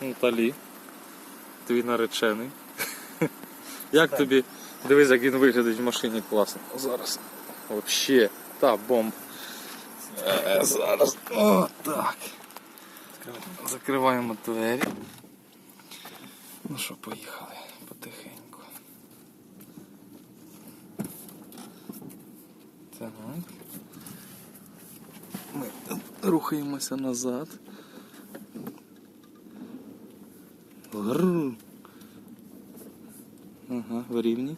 Наталі. Твій наречений. Як тобі? Дивись, як він виглядить в машині класно. Зараз. Вообще. Та бомба. Е, Зараз. О, так. Закриваємо двері. Ну що, поїхали потихеньку. Так. Ми рухаємося назад. Грррр. Ага, в рівні.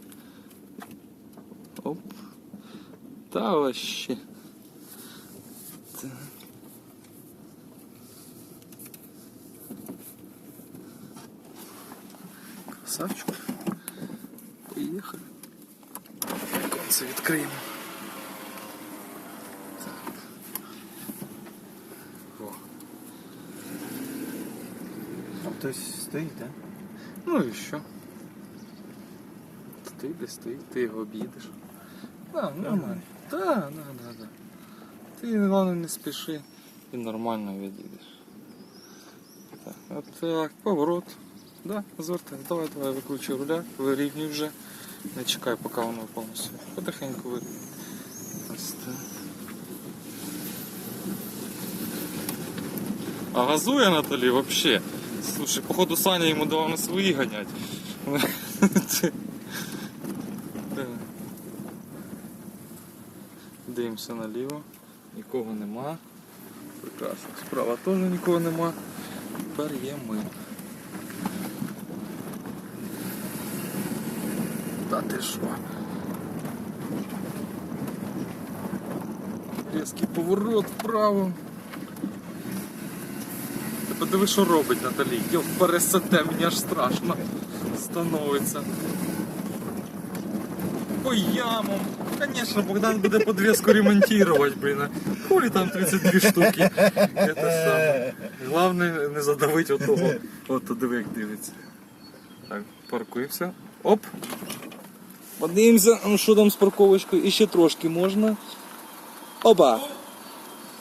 Оп. Та вообще. Так. Красавчик. Поїхали. Конце відкриємо. Так. О. Там хтось стоїть, так? Ну і що? Ти десь стоїть, ти його об'їдеш. Да, нормально. Да, да, да, да. Ти головне не спіши і нормально від'їдеш. Так, от так, поворот. Да, звертай. Давай, давай, викручуй руля, вирівнюй вже. Не чекай, поки воно повністю. Потихеньку вирівнюй. Ось так. А газує Наталі вообще. Слушай, походу Саня йому давав на свої ганять. Дивимося наліво. Нікого нема. Прекрасно. Справа теж нікого нема. Тепер є ми. Та ти що? Різкий поворот вправо. Ти подиви, що робить Наталі. Йо, пересете, мені аж страшно становиться. По ямам. Конечно, Богдан буде подвеску ремонтировать, блин. а Хули там 32 штуки. Это саме. Главное не задавить отого. От то диви, як дивиться. Так, паркуємося. Оп. Подивимося, ну що там з парковочкою. І ще трошки можна. Опа.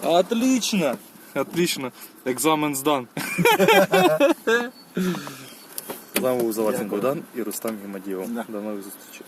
Отлично. Отлично. Екзамен здан. З нами був Заварцин Богдан і Рустам. До нових зустрічей.